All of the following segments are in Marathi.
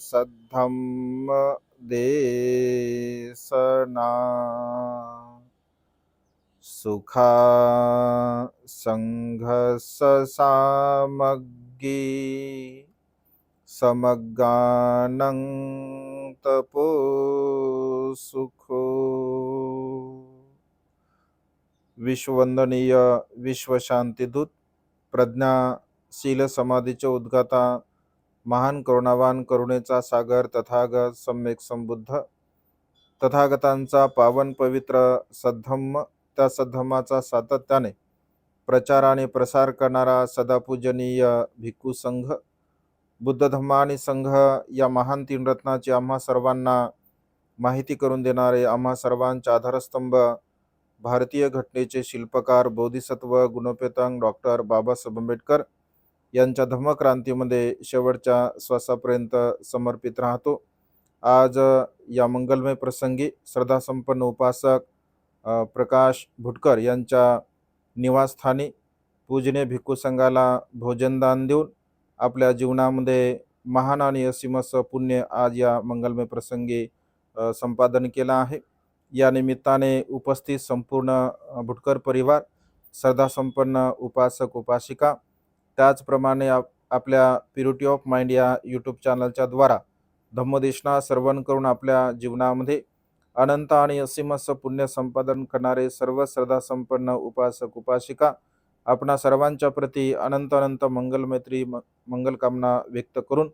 सद्धम्म देसना सुखा संघस सामग्गी समगानं तपो सुखो। विश्ववंदनीय विश्वशांतीदूत प्रज्ञाशील समाधीचे उद्गाता महान करुणावान करुणेचा सागर तथागत सम्यक संबुद्ध. तथागतांचा पावन पवित्र सद्धम्म त्या सद्धम्माचा सातत्याने प्रचार आणि प्रसार करणारा सदापूजनीय भिक्खू संघ बुद्ध धम्म आणि संघ या महान तीन रत्नाची आम्हा सर्वांना माहिती करून देणारे आम्हा सर्वांचे आधारस्तंभ भारतीय घटनेचे शिल्पकार बोधिसत्व गुणोपेतांग डॉक्टर बाबासाहेब आंबेडकर यांच्या धम्मक्रांतीमध्ये शेवटच्या श्वासापर्यंत समर्पित राहतो. आज या मंगलमय प्रसंगी श्रद्धासंपन्न उपासक प्रकाश भुटकर यांच्या निवासस्थानी पूजने भिक्खू संघाला भोजनदान देऊन आपल्या जीवनामध्ये महान आणि असीमस पुण्य आज या मंगलमय प्रसंगी संपादन केलं आहे. या निमित्ताने उपस्थित संपूर्ण भुटकर परिवार श्रद्धासंपन्न उपासक उपासिका त्याचप्रमाणे आप आपल्या प्युरिटी ऑफ माइंड या यूट्यूब चॅनलच्या द्वारा धम्मदेशना श्रवण करून आपल्या जीवनामध्ये अनंत आणि असीमस पुण्य संपादन करणारे सर्व श्रद्धासंपन्न उपासक उपासिका आपणा सर्वांच्या प्रती अनंत अनंत मंगलमैत्री म मंगलकामना व्यक्त करून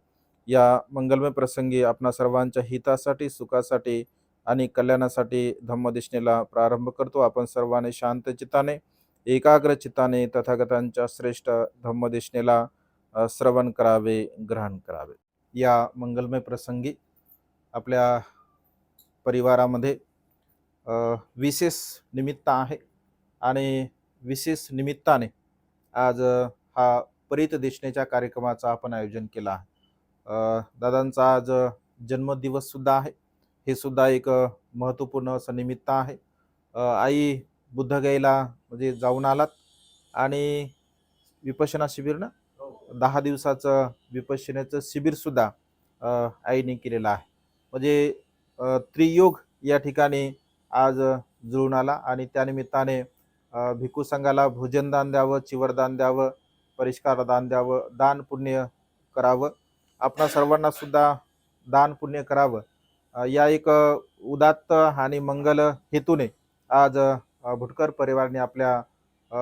या मंगलमय प्रसंगी आपणा सर्वांच्या हितासाठी सुखासाठी आणि कल्याणासाठी धम्मदेशनेला प्रारंभ करतो. आपण सर्वांनी शांत चित्ताने एकाग्र चित्ताने तथागतांच्या श्रेष्ठ धम्मदेशनेला श्रवण करावे ग्रहण करावे. या मंगलमय प्रसंगी आपल्या परिवारामध्ये विशेष निमित्त आहे आणि विशेष निमित्ताने आज हा परित देशनेच्या कार्यक्रमाचं आपण आयोजन केलं आहे. दादांचा आज जन्मदिवससुद्धा आहे. हे सुद्धा एक महत्त्वपूर्ण असं निमित्त आहे. आई बुद्धगयेला म्हणजे जाऊन आलात आणि विपश्यना शिबिर ना दहा दिवसाचं विपश्यनेचं शिबिरसुद्धा आईने केलेलं आहे. म्हणजे त्रियोग या ठिकाणी आज जुळून आला आणि त्यानिमित्ताने अ, भिक्खू संघाला भोजनदान द्यावं चिवरदान द्यावं परिष्कार दान द्यावं दान पुण्य करावं. आपणा सर्वांना सुद्धा दान पुण्य करावं. या एक उदात्त आणि मंगल हेतूने आज भुटकर परिवाराने आपल्या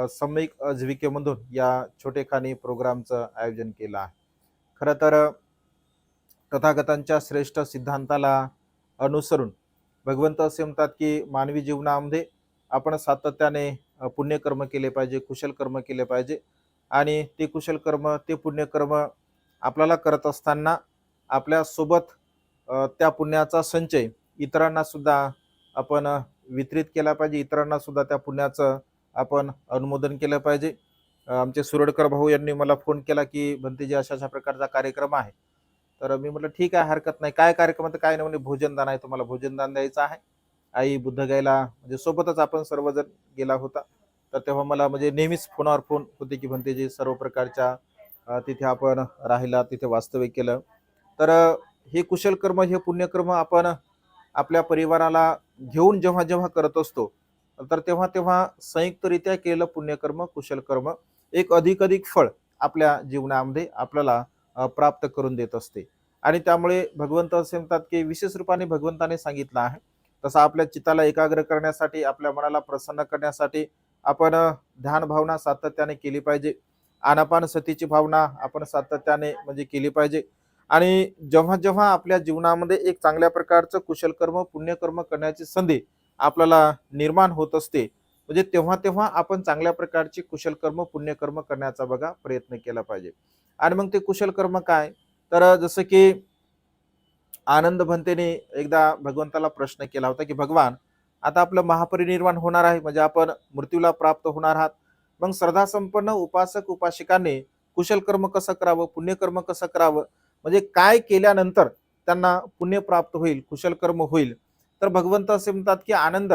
सामयिक जीविकेमधून आजीविकेमधून या छोटेखानी प्रोग्रामचं आयोजन केलं आहे. खरं तर तथागतांच्या श्रेष्ठ सिद्धांताला अनुसरून भगवंत असे म्हणतात की मानवी जीवनामध्ये आपण सातत्याने पुण्यकर्म केले पाहिजे कुशल कर्म केले पाहिजे आणि ते कुशल कर्म ते पुण्यकर्म आपल्याला करत असताना आपल्यासोबत त्या पुण्याचा संचय इतरांना सुद्धा आपण वितरित केला पाहिजे. इतरांना सुद्धा त्या पुण्याचं आपण अनुमोदन केलं पाहिजे. आमचे सुरडकर भाऊ यांनी मला फोन केला की भंतेजी अशा अशा प्रकारचा कार्यक्रम आहे. तर मी म्हटलं ठीक आहे हरकत नाही. काय कार्यक्रम तर काय नाही. म्हणजे भोजनदान आहे. तुम्हाला भोजनदान द्यायचं आहे. आई बुद्धगायला म्हणजे सोबतच आपण सर्वजण गेला होता. तर तेव्हा मला म्हणजे नेहमीच फोनावर फोन होते की भंतेजी सर्व प्रकारच्या तिथे आपण राहिला तिथे वास्तव्य केलं. तर हे कुशल कर्म हे पुण्यकर्म आपण आपल्या परिवाराला घेऊन जेव्हा जेव्हा करत असतो तर तेव्हा तेव्हा संयुक्तरित्या केलेलं पुण्यकर्म कुशल कर्म एक अधिक अधिक फळ आपल्या जीवनामध्ये आपल्याला प्राप्त करून देत असते. आणि त्यामुळे भगवंत असे म्हणतात की विशेष रूपाने भगवंताने सांगितलं आहे. तसा आपल्या चित्ताला एकाग्र करण्यासाठी आपल्या मनाला प्रसन्न करण्यासाठी आपण ध्यान भावना सातत्याने केली पाहिजे. आनापान सतीची भावना आपण सातत्याने म्हणजे केली पाहिजे. आणि जेव्हा जेव्हा आपल्या जीवनामध्ये एक चांगल्या प्रकारचं कुशल कर्म पुण्यकर्म करण्याची संधी आपल्याला निर्माण होत असते म्हणजे तेव्हा तेव्हा आपण चांगल्या प्रकारची कुशल कर्म पुण्यकर्म करण्याचा बघा प्रयत्न केला पाहिजे. आणि मग ते कुशल कर्म काय? तर जसं की आनंद भंतेने एकदा भगवंताला प्रश्न केला होता की भगवान आता आपलं महापरिनिर्वाण होणार आहे म्हणजे आपण मृत्यूला प्राप्त होणार आहात. मग श्रद्धासंपन्न उपासक उपासिकांनी कुशल कर्म कसं करावं पुण्यकर्म कसं करावं? म्हणजे काय केल्यानंतर त्यांना पुण्य प्राप्त होईल कुशल कर्म होईल. तर भगवंत असे म्हणतात की आनंद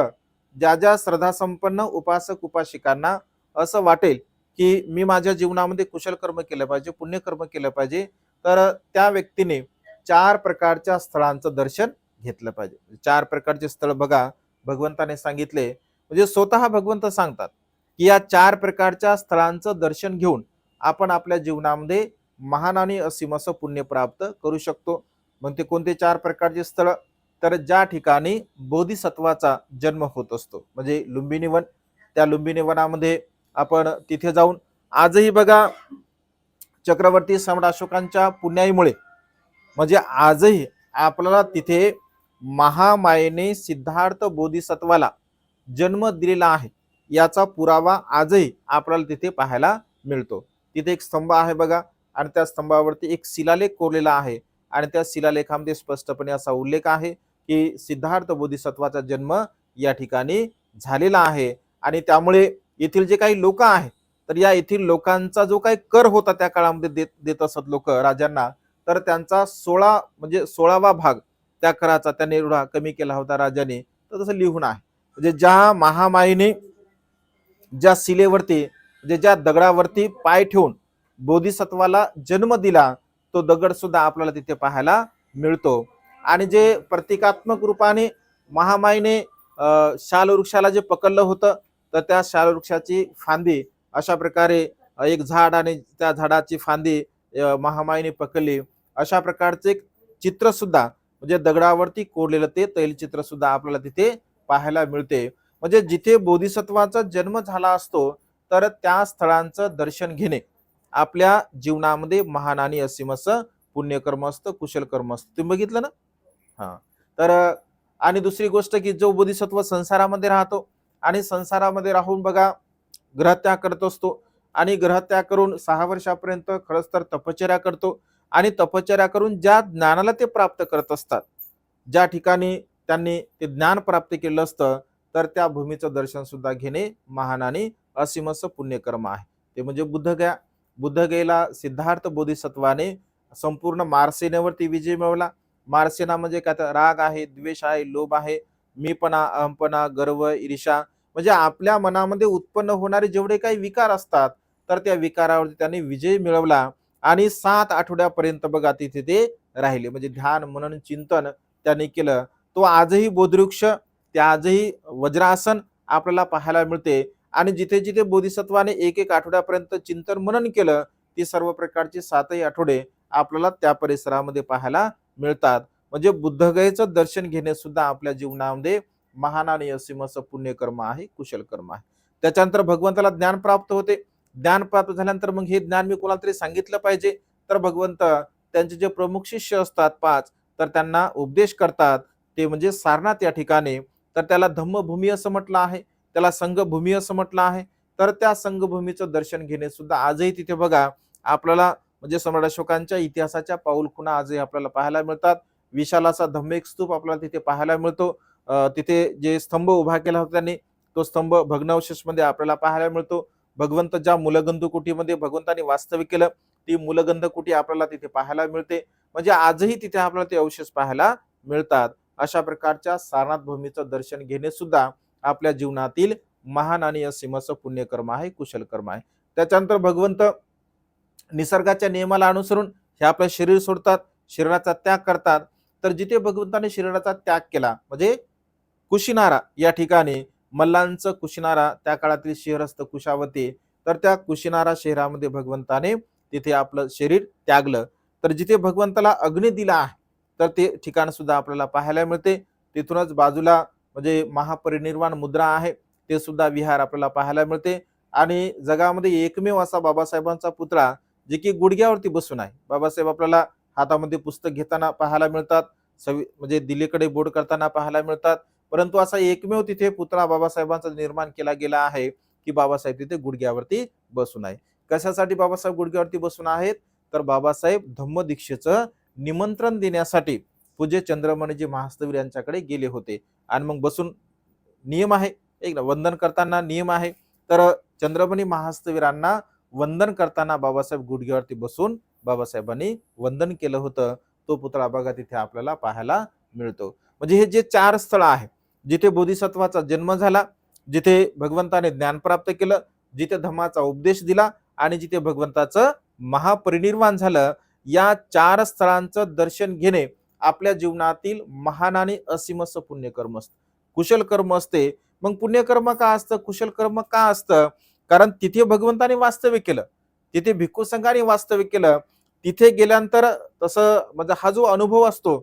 ज्या ज्या श्रद्धासंपन्न उपासक उपासिकांना असं वाटेल की मी माझ्या जीवनामध्ये कुशल कर्म केलं पाहिजे पुण्यकर्म केलं पाहिजे तर त्या व्यक्तीने चार प्रकारच्या स्थळांचं दर्शन घेतलं पाहिजे. म्हणजे चार प्रकारचे स्थळ बघा भगवंताने सांगितले. म्हणजे स्वतः भगवंत सांगतात की या चार प्रकारच्या स्थळांचं दर्शन घेऊन आपण आपल्या जीवनामध्ये महान आणि असीम असं पुण्य प्राप्त करू शकतो. मग ते कोणते चार प्रकारचे स्थळ? तर ज्या ठिकाणी बोधिसत्वाचा जन्म होत असतो. म्हणजे लुंबिनी वन. त्या लुंबिनी वनामध्ये आपण तिथे जाऊन आजही बघा चक्रवर्ती सम्राट अशोकांच्या पुण्याईमुळे म्हणजे आजही आपल्याला तिथे महामायेने सिद्धार्थ बोधिसत्वाला जन्म दिलेला आहे. याचा पुरावा आजही आपल्याला तिथे पाहायला मिळतो. तिथे एक स्तंभ आहे बघा आणि त्या स्तंभावरती एक शिलालेख कोरलेला आहे. आणि त्या शिलालेखामध्ये स्पष्टपणे असा उल्लेख आहे की सिद्धार्थ बोधिसत्वाचा जन्म या ठिकाणी झालेला आहे. आणि त्यामुळे येथील जे काही लोक आहेत तर या येथील लोकांचा जो काही कर होता त्या काळामध्ये देत देत असत लोक राजांना तर त्यांचा सोळा म्हणजे सोळावा भाग त्या कराचा त्याने एवढा कमी केला होता राजाने. तर तसं लिहून आहे. म्हणजे ज्या महामाईने ज्या शिलेवरती म्हणजे ज्या दगडावरती पाय ठेवून बोधिसत्वाला जन्म दिला तो दगड सुद्धा आपल्याला तिथे पाहायला मिळतो. आणि जे प्रतिकात्मक रूपाने महामाईने शाल वृक्षाला जे पकडलं होतं तर त्या शाल वृक्षाची फांदी अशा प्रकारे एक झाड आणि त्या झाडाची फांदी महामाईने पकडली. अशा प्रकारचे एक चित्र सुद्धा म्हणजे दगडावरती कोरलेलं ते तैलचित्र सुद्धा आपल्याला तिथे पाहायला मिळते. म्हणजे जिथे बोधिसत्वाचा जन्म झाला असतो तर त्या स्थळांचं दर्शन घेणे आपल्या जीवनामध्ये महान आणि असीम असं पुण्यकर्म असतं कुशल कर्म असतं. तुम्ही बघितलं ना? हा. तर आणि दुसरी गोष्ट की जो बोधिसत्व संसारामध्ये राहतो आणि संसारामध्ये राहून बघा ग्रहत्याग करत असतो आणि ग्रहत्याग करून सहा वर्षापर्यंत खरंच तर तपश्चर्या करतो आणि तपश्चर्या करून ज्या ज्ञानाला ते प्राप्त करत असतात ज्या ठिकाणी त्यांनी ते ज्ञान प्राप्त केलं असतं तर त्या भूमीचं दर्शन सुद्धा घेणे महान आणि असीम असं पुण्यकर्म आहे. ते म्हणजे बुद्धगया बुद्धगयेला सिद्धार्थ बोधिसत्वाने संपूर्ण मार्सेनेवरती विजय मिळवला. मार्सेना म्हणजे काय? तर राग आहे द्वेष आहे लोभ आहे मीपणा अहमपणा गर्व ईर्षा म्हणजे आपल्या मनामध्ये उत्पन्न होणारे जेवढे काही विकार असतात तर त्या विकारावरती त्यांनी विजय मिळवला. आणि सात आठवड्यापर्यंत बघा तिथे ते राहिले. म्हणजे ध्यान मनन चिंतन त्यांनी केलं. तो आजही बोधवृक्ष ते आजही वज्रासन आपल्याला पाहायला मिळते. आणि जिथे जिथे बोधिसत्वाने एक एक आठवड्यापर्यंत चिंतन मनन केलं ती सर्व प्रकारची सातही आठवडे आपल्याला त्या परिसरामध्ये पाहायला मिळतात. म्हणजे बुद्धगयेचं दर्शन घेणे सुद्धा आपल्या जीवनामध्ये महान आणि असीम असं पुण्यकर्म आहे कुशल कर्म आहे. त्याच्यानंतर भगवंताला ज्ञान प्राप्त होते. ज्ञान प्राप्त झाल्यानंतर मग हे ज्ञान मी कोणाला तरी सांगितलं पाहिजे? तर भगवंत त्यांचे जे प्रमुख शिष्य असतात पाच तर त्यांना उपदेश करतात. ते म्हणजे सारनाथ या ठिकाणी. तर त्याला धम्मभूमी असं म्हटलं आहे. त्याला संघभूमी असं म्हटलं आहे. तर त्या संघभूमीचं दर्शन घेणे सुद्धा आजही तिथे बघा आपल्याला म्हणजे सम्राट अशोकांच्या इतिहासाच्या पाऊलखुणा आजही आपल्याला पाहायला मिळतात. विशालाचा धम्मेक स्तूप आपल्याला तिथे पाहायला मिळतो. तिथे जे स्तंभ उभा केला होता त्यांनी तो स्तंभ भग्नावशेषमध्ये आपल्याला पाहायला मिळतो. भगवंत ज्या मुलगंध कुटीमध्ये भगवंताने वास्तव्य केलं ती मुलगंध कुटी आपल्याला तिथे पाहायला मिळते. म्हणजे आजही तिथे आपल्याला ते अवशेष पाहायला मिळतात. अशा प्रकारच्या सारनाथ भूमीचं दर्शन घेणे सुद्धा आपल्या जीवनातील महान आणि असीम असं पुण्यकर्म आहे कुशल कर्म आहे. त्याच्यानंतर भगवंत निसर्गाच्या नियमाला अनुसरून हे आपलं शरीर सोडतात शरीराचा त्याग करतात. तर जिथे भगवंताने शरीराचा त्याग केला म्हणजे कुशिनारा या ठिकाणी मल्लांचं कुशिनारा त्या काळातील शहर असतं कुशावती तर त्या कुशिनारा शहरामध्ये भगवंताने तिथे आपलं शरीर त्यागलं. तर जिथे भगवंताला अग्नी दिला आहे तर ते ठिकाण सुद्धा आपल्याला पाहायला मिळते. तिथूनच बाजूला म्हणजे महापरिनिर्वाण मुद्रा आहे ते सुद्धा विहार आपल्याला पाहायला मिळते. आणि जगामध्ये एकमेव असा बाबासाहेबांचा पुतळा जे की गुडघ्यावरती बसून आहे. बाबासाहेब आपल्याला हातामध्ये पुस्तक घेताना पाहायला मिळतात सवि म्हणजे दिल्लीकडे बोर्ड करताना पाहायला मिळतात. परंतु असा एकमेव तिथे पुतळा बाबासाहेबांचा निर्माण केला गेला आहे की बाबासाहेब तिथे गुडघ्यावरती बसून आहे. कशासाठी बाबासाहेब गुडघ्यावरती बसून आहेत? तर बाबासाहेब धम्मदीक्षेचं निमंत्रण देण्यासाठी पूज्य चंद्रमणीजी महास्तवीर यांच्याकडे गेले होते. आणि मग बसून नियम आहे. एक ना वंदन करताना नियम आहे. तर चंद्रमणी महास्तवीरांना वंदन करताना बाबासाहेब गुडघ्यावरती बसून बाबासाहेबांनी वंदन केलं होतं. तो पुतळा बघा तिथे आपल्याला पाहायला मिळतो. म्हणजे हे जे चार स्थळ आहे जिथे बोधिसत्वाचा जन्म झाला जिथे भगवंताने ज्ञान प्राप्त केलं जिथे धम्माचा उपदेश दिला आणि जिथे भगवंताचं महापरिनिर्वाण झालं या चार स्थळांचं दर्शन घेणे आपल्या जीवनातील महान आणि असीमस पुण्यकर्म असतं. कुशल कर्म असते. मग पुण्यकर्म का असतं? कुशल कर्म का असतं? कारण तिथे भगवंताने वास्तव्य केलं. तिथे भिक्खू संघाने वास्तव्य केलं. तिथे गेल्यानंतर तसं म्हणजे हा जो अनुभव असतो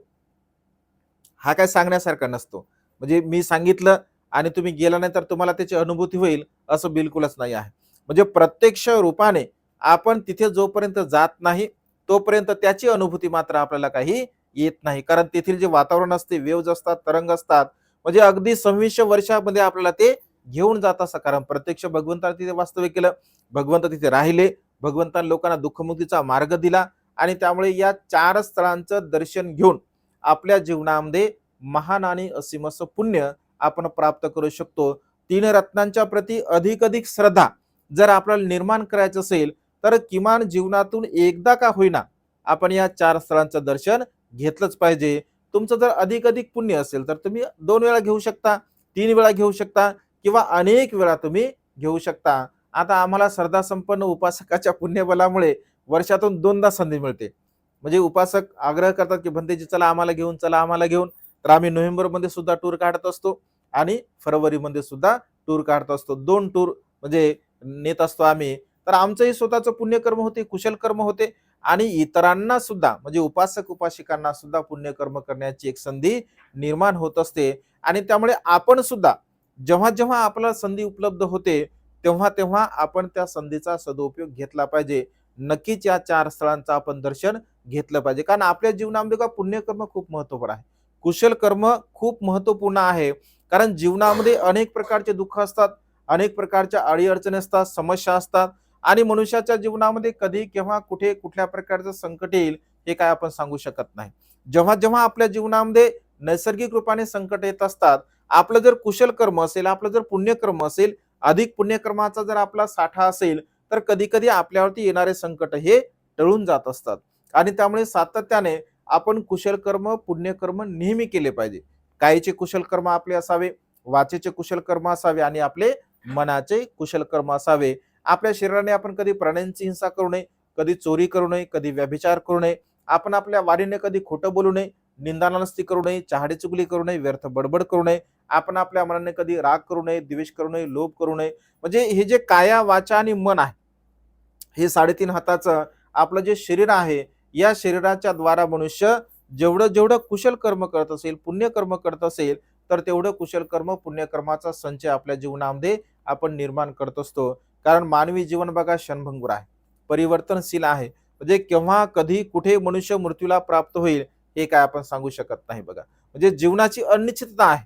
हा काय सांगण्यासारखा नसतो. म्हणजे मी सांगितलं आणि तुम्ही गेला नाही तर तुम्हाला त्याची अनुभूती होईल असं बिलकुलच नाही आहे. म्हणजे प्रत्यक्ष रूपाने आपण तिथे जोपर्यंत जात नाही तोपर्यंत त्याची अनुभूती मात्र आपल्याला काही येत नाही. कारण तेथील जे वातावरण असते वेव्ज असतात तरंग असतात म्हणजे अगदी सव्वीसशे वर्षामध्ये आपल्याला ते घेऊन जात असं कारण प्रत्यक्ष भगवंताने तिथे वास्तव्य केलं भगवंत तिथे राहिले भगवंतान लोकांना दुःखमुक्तीचा मार्ग दिला आणि त्यामुळे या चार स्थळांचं दर्शन घेऊन आपल्या जीवनामध्ये महान आणि असीमस पुण्य आपण प्राप्त करू शकतो. तीन रत्नांच्या प्रती अधिक अधिक श्रद्धा जर आपल्याला निर्माण करायचं असेल तर किमान जीवनातून एकदा का होईना आपण या चार स्थळांचं दर्शन घेतलंच पाहिजे. तुमचं जर अधिक अधिक पुण्य असेल तर तुम्ही दोन वेळा घेऊ शकता तीन वेळा घेऊ शकता किंवा अनेक वेळा तुम्ही घेऊ शकता. आता आम्हाला श्रद्धा संपन्न उपासकाच्या पुण्यबलामुळे वर्षातून दोनदा संधी मिळते. म्हणजे उपासक आग्रह करतात की भंतेजी चला आम्हाला घेऊन चला आम्हाला घेऊन. तर आम्ही नोव्हेंबरमध्ये सुद्धा टूर काढत असतो आणि फरवरीमध्ये सुद्धा टूर काढत असतो. दोन टूर म्हणजे नेत असतो आम्ही. तर आमचंही स्वतःचं पुण्यकर्म होते कुशल कर्म होते. आणि इतरांना सुद्धा म्हणजे उपासक उपासिकांना सुद्धा पुण्यकर्म करण्याची एक संधी निर्माण होत असते. आणि त्यामुळे आपण सुद्धा जेव्हा जेव्हा आपल्याला संधी उपलब्ध होते तेव्हा तेव्हा आपण त्या संधीचा सदुपयोग घेतला पाहिजे. नक्कीच या चार स्थळांचं आपण दर्शन घेतलं पाहिजे. कारण आपल्या जीवनामध्ये का पुण्यकर्म खूप महत्त्वपूर्ण आहे. कुशल कर्म खूप महत्त्वपूर्ण आहे. कारण जीवनामध्ये अनेक प्रकारचे दुःख असतात अनेक प्रकारच्या अडीअडचणी असतात समस्या असतात. आणि मनुष्याच्या जीवनामध्ये कधी केव्हा कुठे कुठल्या प्रकारचं संकट येईल हे काय आपण सांगू शकत नाही. जेव्हा जेव्हा आपल्या जीवनामध्ये नैसर्गिक रूपाने संकट येत असतात आपलं जर कुशल कर्म असेल आपलं जर पुण्यकर्म असेल अधिक पुण्यकर्माचा जर आपला साठा असेल तर कधी कधी आपल्यावरती येणारे संकट हे टळून जात असतात. आणि त्यामुळे सातत्याने आपण कुशल कर्म पुण्यकर्म नेहमी केले पाहिजे. कायचे कुशल कर्म आपले असावे वाचेचे कुशल कर्म असावे आणि आपले मनाचे कुशल कर्म असावे. आपल्या शरीराने आपण कधी प्राण्यांची हिंसा करू नये कधी चोरी करू नये कधी व्यभिचार करू नये. आपण आपल्या वारीने कधी खोटं बोलू नये निंदानास्ती करू नये चहाडी चुगली करू नये व्यर्थ बडबड करू नये. आपण आपल्या मनाने कधी राग करू नये द्वेष करू नये लोभ करू नये. म्हणजे हे जे काया वाचा आणि मन आहे हे साडेतीन हाताचं आपलं जे शरीर आहे या शरीराच्या द्वारा मनुष्य जेवढं जेवढं कुशल कर्म करत असेल पुण्यकर्म करत असेल तर तेवढं कुशल कर्म पुण्यकर्माचा संचय आपल्या जीवनामध्ये आपण निर्माण करत असतो. कारण मानवी जीवन बघा क्षणभंगूर आहे. परिवर्तनशील आहे. म्हणजे केव्हा कधी कुठे मनुष्य मृत्यूला प्राप्त होईल हे काय आपण सांगू शकत नाही बघा. म्हणजे जीवनाची अनिश्चितता आहे.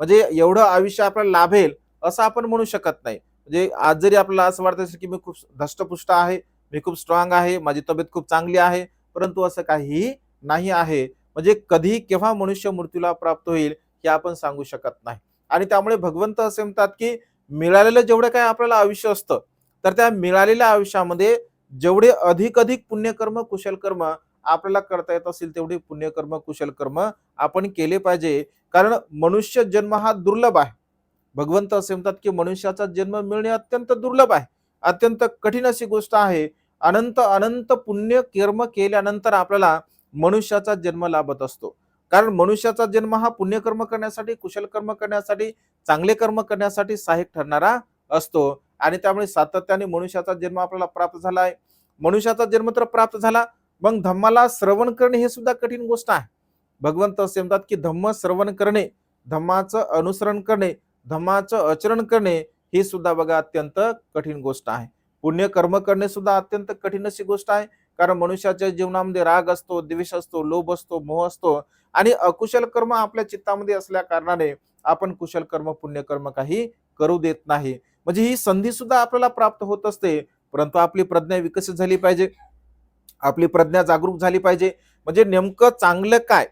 म्हणजे एवढं आयुष्य आपल्याला लाभेल असं आपण म्हणू शकत नाही. म्हणजे आज जरी आपल्याला असं वाटत असेल की मी खूप धष्टपुष्ट आहे मी खूप स्ट्रॉंग आहे माझी तब्येत खूप चांगली आहे परंतु असं काहीही नाही आहे. म्हणजे कधी केव्हा मनुष्य मृत्यूला प्राप्त होईल हे आपण सांगू शकत नाही. आणि त्यामुळे भगवंत असे म्हणतात की मिळालेलं जेवढं काय आपल्याला आयुष्य असतं तर त्या मिळालेल्या आयुष्यामध्ये जेवढे अधिक अधिक पुण्यकर्म कुशल कर्म आपल्याला करता येत असेल तेवढे पुण्यकर्म कुशल कर्म आपण केले पाहिजे. कारण मनुष्य जन्म हा दुर्लभ आहे. भगवंत असे म्हणतात की मनुष्याचा जन्म मिळणे अत्यंत दुर्लभ आहे. अत्यंत कठीण अशी गोष्ट आहे. अनंत अनंत पुण्य कर्म केल्यानंतर आपल्याला मनुष्याचा जन्म लाभत असतो. कारण मनुष्याचा जन्म हा पुण्यकर्म करण्यासाठी कुशल कर्म करण्यासाठी चांगले कर्म करण्यासाठी सहाय्यक ठरणारा असतो. आणि त्यामुळे सातत्याने मनुष्याचा जन्म आपल्याला प्राप्त झाला आहे मनुष्याचा जन्म तर प्राप्त झाला मग धम्माला श्रवण करणे हे सुद्धा कठीण गोष्ट आहे. भगवंत असे म्हणतात की धम्म श्रवण करणे धम्माचं अनुसरण करणे धम्माचं आचरण करणे ही सुद्धा बघा अत्यंत कठीण गोष्ट आहे. पुण्य कर्म करणे सुद्धा अत्यंत कठीण अशी गोष्ट आहे. कारण मनुष्याच्या जीवनामध्ये राग असतो द्वेष असतो लोभ असतो मोह असतो. आणि अकुशल कर्म आपल्या चित्तामध्ये असल्या कारणाने आपण कुशल कर्म पुण्यकर्म काही करू देत नाही. म्हणजे ही संधी सुद्धा आपल्याला प्राप्त होत असते परंतु आपली प्रज्ञा विकसित झाली पाहिजे. आपली प्रज्ञा जागरूक झाली पाहिजे. म्हणजे नेमकं चांगलं काय?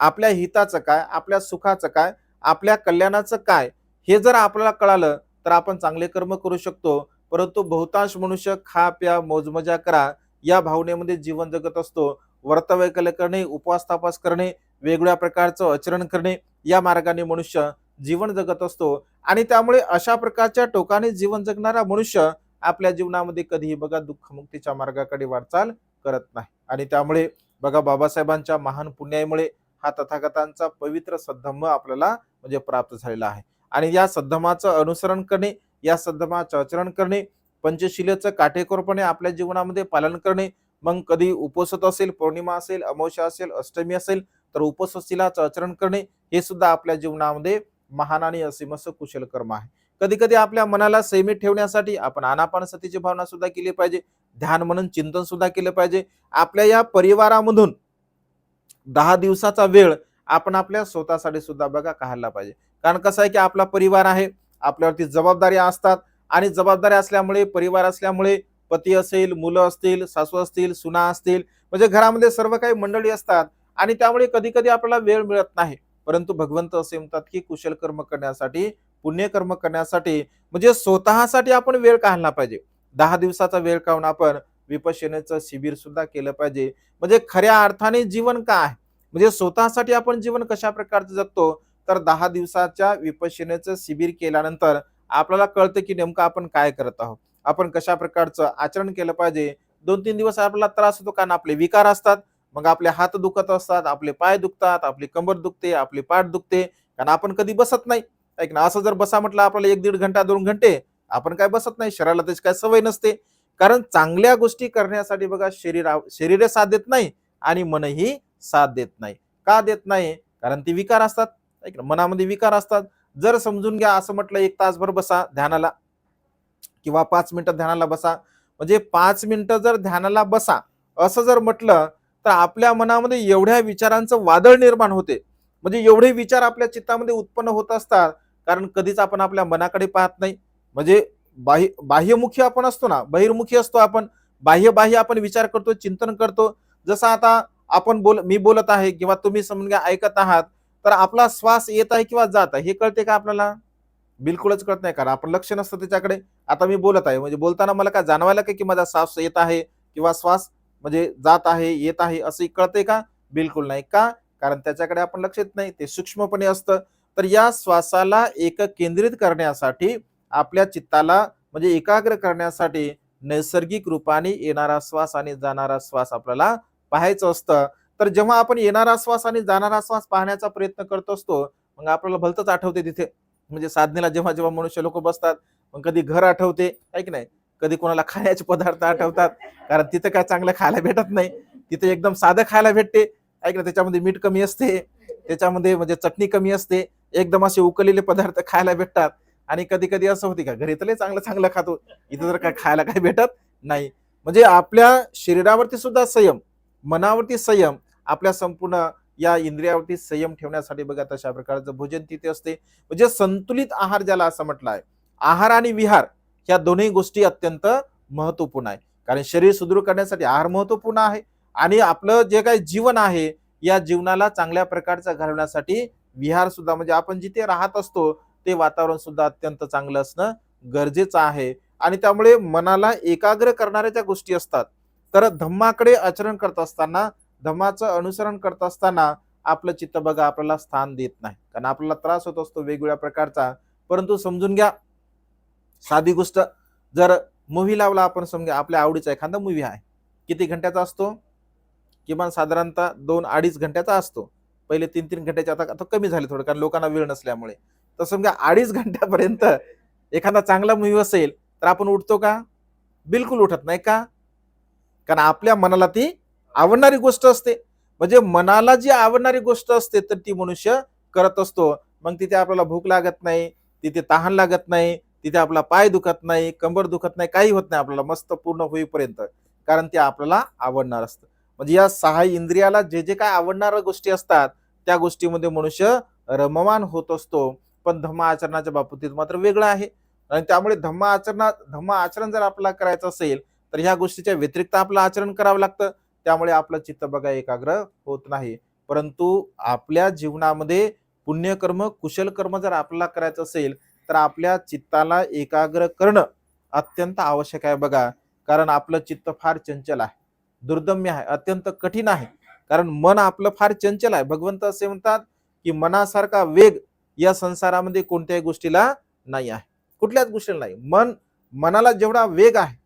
आपल्या हिताचं काय? आपल्या सुखाचं काय? आपल्या कल्याणाचं काय? हे जर आपल्याला कळालं तर आपण चांगले कर्म करू शकतो. परंतु बहुतांश मनुष्य खा प्या मोजमजा करा या भावनेमध्ये जीवन जगत असतो. वर्तवैकल्य करणे उपवास तापास करणे वेगळ्या प्रकारचं आचरण करणे या मार्गाने मनुष्य जीवन जगत असतो. आणि त्यामुळे अशा प्रकारच्या टोकाने जीवन जगणारा मनुष्य आपल्या जीवनामध्ये कधीही बघा दुःखमुक्तीच्या मार्गाकडे वाटचाल करत नाही. आणि त्यामुळे बघा बाबासाहेबांच्या महान पुण्यामुळे हा तथागतांचा पवित्र सद्धम्म आपल्याला म्हणजे प्राप्त झालेला आहे. आणि या सद्धमाचं अनुसरण करणे या सद्धमाचं आचरण करणे पंचशिलेचं काटेकोरपणे आपल्या जीवनामध्ये पालन करणे मग कधी उपसत असेल पौर्णिमा असेल अमावस्या असेल अष्टमी असेल तर उपस्थिलाचं आचरण करणे हे सुद्धा आपल्या जीवनामध्ये महान आणि असीमस कुशल कर्म आहे. कधी कधी आपल्या मनाला संयमित ठेवण्यासाठी आपण आनापान सतीची भावना सुद्धा केली पाहिजे ध्यान म्हणून चिंतन सुद्धा केलं पाहिजे. आपल्या या परिवारामधून दहा दिवसाचा वेळ आपण आपल्या स्वतःसाठी सुद्धा बघा काढला पाहिजे. कारण कसं आहे की आपला परिवार आहे आपल्यावरती जबाबदाऱ्या असतात आणि जबाबदाऱ्या असल्यामुळे परिवार असल्यामुळे पती असेल मुलं असतील सासू असतील सुना असतील म्हणजे घरामध्ये सर्व काही मंडळी असतात आणि त्यामुळे कधी कधी आपल्याला वेळ मिळत नाही. परंतु भगवंत असे म्हणतात की कुशल कर्म करण्यासाठी पुण्यकर्म करण्यासाठी म्हणजे स्वतःसाठी आपण वेळ काढला पाहिजे. दहा दिवसाचा वेळ काढून आपण विपशेनेचं शिबिर सुद्धा केलं पाहिजे. म्हणजे खऱ्या अर्थाने जीवन काय आहे? म्हणजे स्वतःसाठी आपण जीवन कशा प्रकारचं जगतो? तर दहा दिवसाच्या विपशेनेचं शिबिर केल्यानंतर आपल्याला कळतं की नेमकं आपण काय करत आहोत. आपण कशा प्रकारचं आचरण केलं पाहिजे? दोन तीन दिवस आपला त्रास होतो कारण आपले विकार असतात. मग आपले हात दुखत असतात आपले पाय दुखतात आपली कंबर दुखते आपली पाठ दुखते. कारण आपण कधी बसत नाही. ऐक ना असं जर बसा म्हटलं आपल्याला एक दीड घंटा दोन घंटे आपण काय बसत नाही. शरीराला त्याची काय सवय नसते. कारण चांगल्या गोष्टी करण्यासाठी बघा शरीर शरीर साथ देत नाही आणि मनही साथ देत नाही. का देत नाही? कारण ती विकार असतात. ऐक ना मनामध्ये विकार असतात. जर समजून घ्या असं म्हटलं एक तासभर बसा ध्यानाला किंवा पाच मिनिटं ध्यानाला बसा. म्हणजे पाच मिनिटं जर ध्यानाला बसा असं जर म्हटलं तर आपल्या मनामध्ये एवढ्या विचारांचं वादळ निर्माण होते. म्हणजे एवढे विचार आपल्या चित्तामध्ये उत्पन्न होत असतात कारण कधीच आपण आपल्या मनाकडे पाहत नाही. म्हणजे बाह्य बाह्यमुखी आपण असतो ना बहिर्मुखी असतो आपण बाह्य बाह्य आपण विचार करतो चिंतन करतो. जसं आता आपण बोल मी बोलत आहे किंवा तुम्ही समजून घ्या ऐकत आहात तर आपला श्वास येत आहे किंवा जात आहे हे कळते का आपल्याला? बिलकुलच कळत नाही. कारण आपण लक्ष नसतं त्याच्याकडे. आता मी बोलत आहे. म्हणजे बोलताना मला काय जाणवायला काय की माझा श्वास येत आहे किंवा श्वास म्हणजे जात आहे येत आहे असं कळते का? बिलकुल नाही. का? कारण त्याच्याकडे आपण लक्ष येत नाही. ते सूक्ष्मपणे असतं. तर या श्वासाला एक केंद्रित करण्यासाठी आपल्या चित्ताला म्हणजे एकाग्र करण्यासाठी नैसर्गिक रूपाने येणारा श्वास आणि जाणारा श्वास आपल्याला पाहायचं असतं. तर जेव्हा आपण येणारा श्वास आणि जाणारा श्वास पाहण्याचा प्रयत्न करत असतो मग आपल्याला भलतच आठवते तिथे. म्हणजे साधनेला जेव्हा जेव्हा मनुष्य लोक बसतात मग कधी घर आठवते ऐक नाही? कधी कोणाला खाण्याचे पदार्थ आठवतात कारण तिथं काय चांगलं खायला भेटत नाही. तिथे एकदम साधं खायला भेटते ऐक ना त्याच्यामध्ये मीठ कमी असते त्याच्यामध्ये म्हणजे चटणी कमी असते एकदम असे उकलेले पदार्थ खायला भेटतात. आणि कधी कधी असं होते का घरी तर चांगलं चांगलं खातो इथं जर काय खायला काय भेटत नाही. म्हणजे आपल्या शरीरावरती सुद्धा संयम मनावरती संयम आपल्या संपूर्ण या इंद्रियावरती संयम ठेवण्यासाठी बघा तशा प्रकारचं भोजन तिथे असते. म्हणजे संतुलित आहार ज्याला असं म्हटलं आहे आहार आणि विहार ह्या दोन्ही गोष्टी अत्यंत महत्त्वपूर्ण आहे. कारण शरीर सुदृढ करण्यासाठी आहार महत्त्वपूर्ण आहे आणि आपलं जे काही जीवन आहे या जीवनाला चांगल्या प्रकारचा घालवण्यासाठी विहार सुद्धा म्हणजे आपण जिथे राहत असतो ते वातावरण सुद्धा अत्यंत चांगलं असणं गरजेचं आहे. आणि त्यामुळे मनाला एकाग्र करणाऱ्या ज्या गोष्टी असतात तर धम्माकडे आचरण करत असताना धम्माचं अनुसरण करत असताना आपलं चित्त बघा आपल्याला स्थान देत नाही. कारण आपल्याला त्रास होत असतो वेगवेगळ्या प्रकारचा. परंतु समजून घ्या. साधी गोष्ट जर मूव्ही लावला आपण समजा आपल्या आवडीचा एखादा मूव्ही आहे. किती घंट्याचा असतो? किमान साधारणतः दोन अडीच घंट्याचा असतो. पहिले तीन तीन घंट्याचे आता आता कमी झाले थोडं कारण लोकांना वेळ नसल्यामुळे. तर समजा अडीच घंट्यापर्यंत एखादा चांगला मूव्ही असेल तर आपण उठतो का? बिलकुल उठत नाही का? कारण आपल्या मनाला ती आवडणारी गोष्ट असते. म्हणजे मनाला जी आवडणारी गोष्ट असते तर ती मनुष्य करत असतो. मग तिथे आपल्याला भूक लागत नाही तिथे तहान लागत नाही तिथे आपला पाय दुखत नाही कंबर दुखत नाही काही होत नाही आपल्याला. मस्त पूर्ण होईपर्यंत. कारण ते आपल्याला आवडणार असतं. म्हणजे या सहा इंद्रियाला जे जे काय आवडणाऱ्या गोष्टी असतात त्या गोष्टीमध्ये मनुष्य रममान होत असतो. पण धम्म आचरणाच्या बाबतीत मात्र वेगळं आहे. आणि त्यामुळे धम्म आचरणा धम्म आचरण जर आपल्याला करायचं असेल तर ह्या गोष्टीच्या व्यतिरिक्त आपलं आचरण करावं लागतं. त्यामुळे आपलं चित्त बघा एकाग्र होत नाही. परंतु आपल्या जीवनामध्ये पुण्यकर्म कुशल कर्म जर आपल्याला करायचं असेल तर आपल्या चित्ताला एकाग्र करणं अत्यंत आवश्यक आहे बघा. कारण आपलं चित्त फार चंचल आहे. दुर्दम्य आहे. अत्यंत कठीण आहे. कारण मन आपलं फार चंचल आहे. भगवंत असे म्हणतात की मनासारखा वेग या संसारामध्ये कोणत्याही गोष्टीला नाही आहे. कुठल्याच गोष्टीला नाही. मन मनाला जेवढा वेग आहे.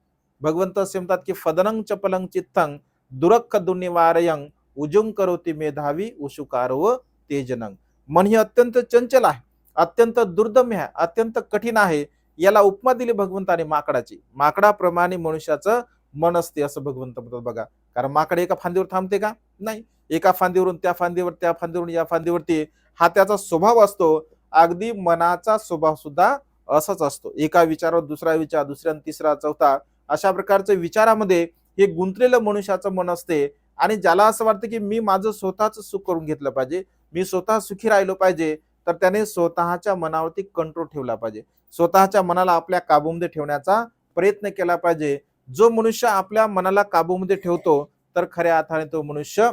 भगवंत असे म्हणतात की फदनंग चपलंग चित्तंग. दुरख दुनिवारयंग उजुंग करोती मेधावी उशुकारव तेजनंग मन हे अत्यंत चंचल आहे अत्यंत दुर्दम्य आहे अत्यंत कठीण आहे याला उपमा दिली भगवंताने माकडाची. माकडाप्रमाणे मनुष्याचं मन असते असं भगवंत म्हणतात बघा. कारण माकड एका फांदीवर थांबते का? नाही. एका फांदीवरून त्या फांदीवर त्या फांदीवरून या फांदीवरती हा त्याचा स्वभाव असतो. अगदी मनाचा स्वभाव सुद्धा असाच असतो. एका विचारावर दुसरा विचार दुसऱ्या तिसरा चौथा अशा प्रकारच्या विचारामध्ये हे गुंतलेलं मनुष्याचं मन असते आणि ज्याला असं वाटतं की मी माझं स्वतःच सुख करून घेतलं पाहिजे मी स्वतः सुखी राहिलो पाहिजे तर त्याने स्वतःच्या मनावरती कंट्रोल ठेवला पाहिजे. स्वतःच्या मनाला आपल्या काबूमध्ये ठेवण्याचा प्रयत्न केला पाहिजे. जो मनुष्य आपल्या मनाला काबूमध्ये ठेवतो तर खऱ्या अर्थाने तो मनुष्य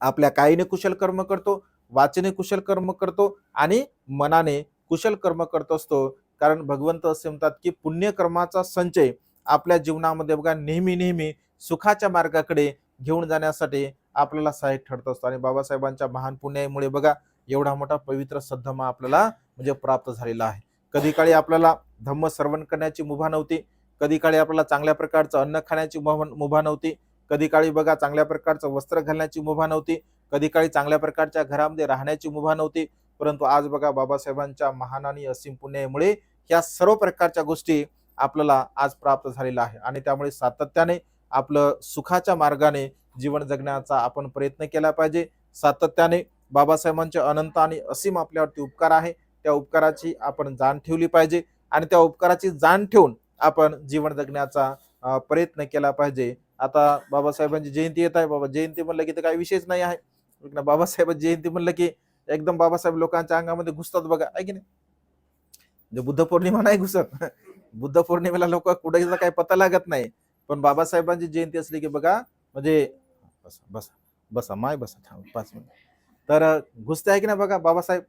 आपल्या काईने कुशल कर्म करतो वाचने कुशल कर्म करतो आणि मनाने कुशल कर्म करत असतो. कारण भगवंत असे म्हणतात की पुण्यकर्माचा संचय आपल्या जीवनामध्ये बघा नेहमी नेहमी सुखाच्या मार्गाकडे घेऊन जाण्यासाठी आपल्याला सहाय्यक ठरत असतो. आणि बाबासाहेबांच्या महान पुण्यामुळे बघा एवढा मोठा पवित्र सद्धमा आपल्याला म्हणजे प्राप्त झालेला आहे. कधी काळी आपल्याला धम्म श्रवण करण्याची मुभा नव्हती. कधी काळी आपल्याला चांगल्या प्रकारचं अन्न खाण्याची मुभा मुभा नव्हती. कधी काळी बघा चांगल्या प्रकारचं वस्त्र घालण्याची मुभा नव्हती. कधी काळी चांगल्या प्रकारच्या घरामध्ये राहण्याची मुभा नव्हती. परंतु आज बघा बाबासाहेबांच्या महान आणि असीम पुण्यामुळे ह्या सर्व प्रकारच्या गोष्टी आपल्याला आज प्राप्त झालेला आहे. आणि त्यामुळे सातत्याने आपलं सुखाच्या मार्गाने जीवन जगण्याचा आपण प्रयत्न केला पाहिजे. सातत्याने बाबासाहेबांचे अनंत आणि असीम आपल्यावरती उपकार आहे. त्या उपकाराची आपण जाण ठेवली पाहिजे आणि त्या उपकाराची जाण ठेवून आपण जीवन जगण्याचा प्रयत्न केला पाहिजे. आता बाबासाहेबांची जयंती येत आहे. बाबा जयंती म्हणलं की तर काही विशेष नाही आहे. ना बाबासाहेबांची जयंती म्हणलं की एकदम बाबासाहेब लोकांच्या अंगामध्ये घुसतात बघा. आहे की नाही? म्हणजे बुद्ध पौर्णिमा नाही घुसत. बुद्ध पौर्णिमेला लोक कुठे काही पत्ता लागत नाही. पण बाबासाहेबांची जयंती असली की बघा म्हणजे बसा बसा बसा माय बसा थांब पाच मिनिट. तर घुसते आहे की नाही बघा बाबासाहेब?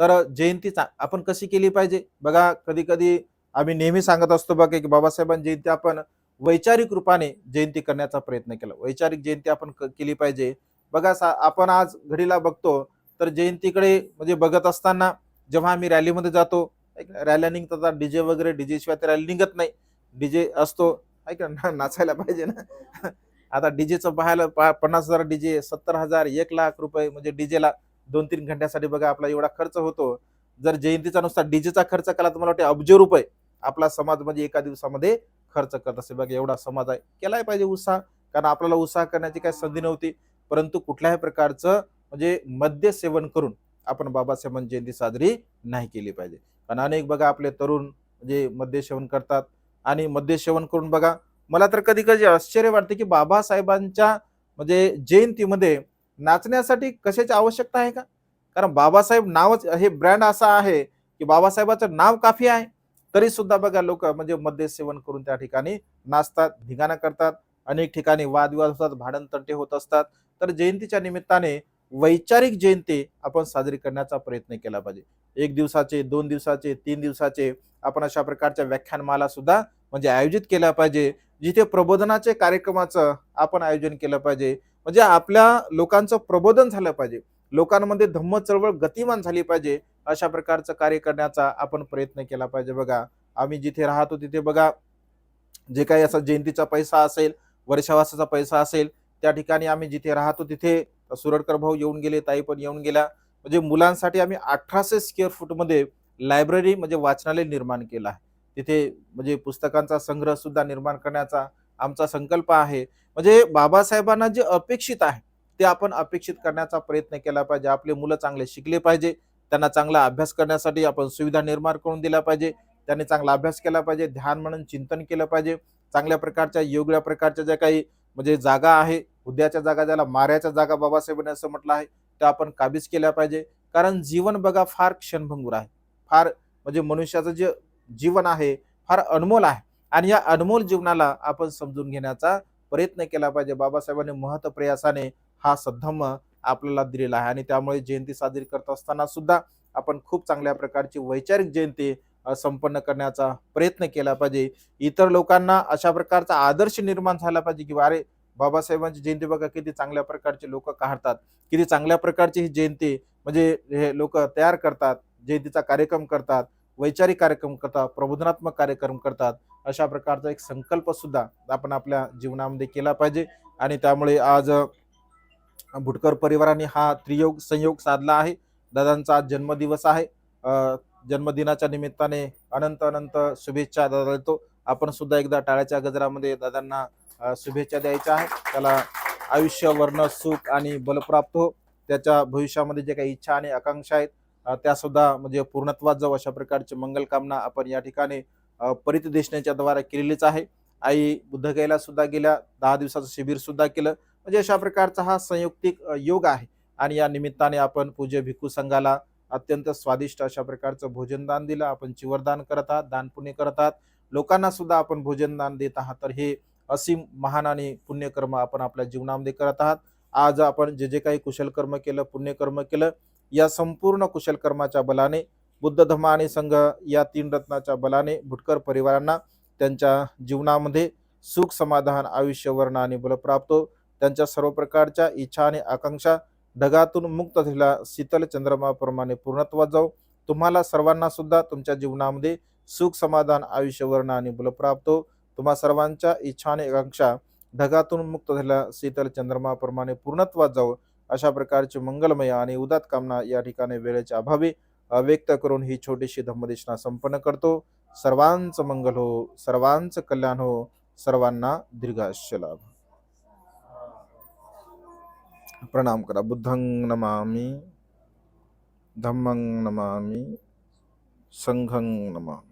तर जयंती आपण कशी केली पाहिजे? बघा कधी कधी आम्ही नेहमी सांगत असतो बघा की बाबासाहेबांची जयंती आपण वैचारिक रूपाने जयंती करण्याचा प्रयत्न केला. वैचारिक जयंती आपण क- केली पाहिजे. बघा सा आपण आज घडीला बघतो तर जयंतीकडे म्हणजे बघत असताना जेव्हा आम्ही रॅलीमध्ये जातो रॅल्या निघतात डीजे वगैरे डीजे शिवाय तर रॅली निघत नाही. डीजे असतो ऐक ना नाचायला पाहिजे ना. आता डीजेचं पाहायला पा- पन्नास हजार डीजे सत्तर हजार एक लाख रुपये म्हणजे डीजेला दोन तीन घंट्यासाठी बघा आपला एवढा खर्च होतो. जर जयंतीचा नुसता डीजेचा खर्च केला तर मला वाटते अब्ज रुपये आपला समाज म्हणजे एका दिवसामध्ये खर्च करत असे बघा एवढा समाज आहे. केलाय पाहिजे उत्साह कारण आपल्याला उत्साह करण्याची काही संधी नव्हती. परंतु कुठल्याही प्रकारचं म्हणजे मद्य सेवन करून आपण बाबासाहेबांची जयंती साजरी नाही केली पाहिजे. कारण अनेक बघा आपले तरुण म्हणजे मद्य सेवन करतात आणि मद्य सेवन करून बघा मला तर कधी कधी आश्चर्य वाटते की बाबासाहेबांच्या म्हणजे जयंतीमध्ये नाचण्यासाठी कशाची आवश्यकता आहे का? कारण बाबासाहेब नावच हे ब्रँड असा आहे की बाबासाहेबाचं नाव काफी आहे. तरी सुद्धा बघा लोक म्हणजे मद्य सेवन करून त्या ठिकाणी नाचतात धिगाणा करतात अनेक ठिकाणी वादविवाद होतात भांडणतंटे होत असतात. तर जयंतीच्या निमित्ताने वैचारिक जयंती आपण साजरी करण्याचा प्रयत्न केला पाहिजे. एक दिवसाचे दोन दिवसाचे तीन दिवसाचे आपण अशा प्रकारच्या व्याख्यानमाला सुद्धा म्हणजे आयोजित केल्या पाहिजे. जिथे प्रबोधनाचे कार्यक्रमाचं आपण आयोजन केलं पाहिजे. म्हणजे आपल्या लोकांचं प्रबोधन झालं पाहिजे. लोकांमध्ये धम्म चळवळ गतिमान झाली पाहिजे. अशा प्रकारचं कार्य करण्याचा आपण प्रयत्न केला पाहिजे बघा. आम्ही जिथे राहतो तिथे बघा. जे काही असा जयंतीचा पैसा असेल वर्षावासाचा पैसा असेल त्या ठिकाणी आम्ही जिथे राहतो तिथे सुरडकर भाऊ येऊन गेले ताई पण येऊन गेल्या. म्हणजे मुलांसाठी आम्ही अठराशे स्क्वेअर फूटमध्ये लायब्ररी म्हणजे वाचनालय निर्माण केलं आहे. तिथे म्हणजे पुस्तकांचा संग्रह सुद्धा निर्माण करण्याचा आमचा संकल्प आहे. म्हणजे बाबासाहेबांना जे अपेक्षित आहे ते आपण अपेक्षित करण्याचा प्रयत्न केला पाहिजे. आपले मुलं चांगले शिकले पाहिजे. त्यांना चांगला अभ्यास करण्यासाठी आपण सुविधा निर्माण करून दिल्या पाहिजे. त्यांनी चांगला अभ्यास केला पाहिजे. ध्यान म्हणून चिंतन केलं पाहिजे. चांगल्या प्रकारच्या योग्य प्रकारच्या ज्या काही म्हणजे जागा आहे उद्याच्या जागा ज्याला माऱ्याच्या जागा बाबासाहेबांनी असं म्हटलं आहे त्या आपण काबीज केल्या पाहिजे. कारण जीवन बघा फार क्षणभंगूर आहे. फार म्हणजे मनुष्याचं जे जीवन आहे फार अनमोल आहे. आणि या अनमोल जीवनाला आपण समजून घेण्याचा प्रयत्न केला पाहिजे. बाबासाहेबांनी महत्प्रयासाने हा सद्धम्म आपल्याला दिलेला आहे. आणि त्यामुळे जयंती साजरी करत असताना सुद्धा आपण खूप चांगल्या प्रकारची वैचारिक जयंती संपन्न करण्याचा प्रयत्न केला पाहिजे. इतर लोकांना अशा प्रकारचा आदर्श निर्माण झाला पाहिजे की अरे बाबासाहेबांची जयंती बघा किती चांगल्या प्रकारचे लोक काढतात. किती चांगल्या प्रकारची ही जयंती म्हणजे हे लोक तयार करतात जयंतीचा कार्यक्रम करतात वैचारिक कार्यक्रम करतात प्रबोधनात्मक कार्यक्रम करतात. अशा प्रकारचा एक संकल्प सुद्धा आपण आपल्या जीवनामध्ये केला पाहिजे आणि त्यामुळे आज भुटकर परिवाराने हा त्रियोग संयोग साधला आहे. दादांचा आज जन्मदिवस आहे. जन्मदिनाच्या निमित्ताने अनंत अनंत शुभेच्छा दादा देतो. आपण सुद्धा एकदा टाळ्याच्या गजरामध्ये दादांना शुभेच्छा द्यायच्या आहेत. त्याला आयुष्य वर्ण सुख आणि बलप्राप्त हो. त्याच्या भविष्यामध्ये जे काही इच्छा आणि आकांक्षा आहेत त्या सुद्धा म्हणजे पूर्णत्वात जाऊ अशा प्रकारची मंगलकामना आपण या ठिकाणी परित देशनेच्या द्वारा केलेलीच आहे. आई बुद्धगयला सुद्धा गेल्या दहा दिवसाचं शिबिर सुद्धा केलं. म्हणजे अशा प्रकारचा हा संयुक्तिक योग आहे. आणि या निमित्ताने आपण पूज्य भिक्खू संघाला अत्यंत स्वादिष्ट अशा प्रकारचं भोजनदान दिलं. आपण चिवरदान करत आहात दानपुण्य करत आहात. लोकांना सुद्धा आपण भोजनदान देत आहात. तर हे असीम महान आणि पुण्यकर्म आपण आपल्या जीवनामध्ये करत आहात आज आपण जे जे काही कुशलकर्म केलं पुण्यकर्म केलं या संपूर्ण कुशलकर्माच्या बलाने बुद्ध धम्म आणि संघ या तीन रत्नाच्या बलाने भुटकर परिवारांना त्यांच्या जीवनामध्ये सुख समाधान आयुष्य वर्ण आणि बल प्राप्त हो. त्यांच्या सर्व प्रकारच्या इच्छा आणि आकांक्षा ढगातून मुक्त झालेला शीतल चंद्रमाप्रमाणे पूर्णत्वात जाऊ तुम्हाला सर्वांना सुद्धा तुमच्या जीवनामध्ये सुख समाधान आयुष्य वर्ण आणि बल प्राप्त हो. तुम्हा सर्वांच्या इच्छा आणि आकांक्षा ढगातून मुक्त झाल्या. शीतल चंद्रमाप्रमाणे पूर्णत्वात जाऊ अशा प्रकारची मंगलमय आणि उदात कामना या ठिकाणी वेळेच्या अभावी व्यक्त करून ही छोटीशी धम्मदेशना संपन्न करतो. सर्वांचं मंगल हो सर्वांचं कल्याण हो सर्वांना दीर्घायुष्य लाभ. प्रणाम करा. बुद्धंग नमामी धम्मंग नमामी संघंग नमामी.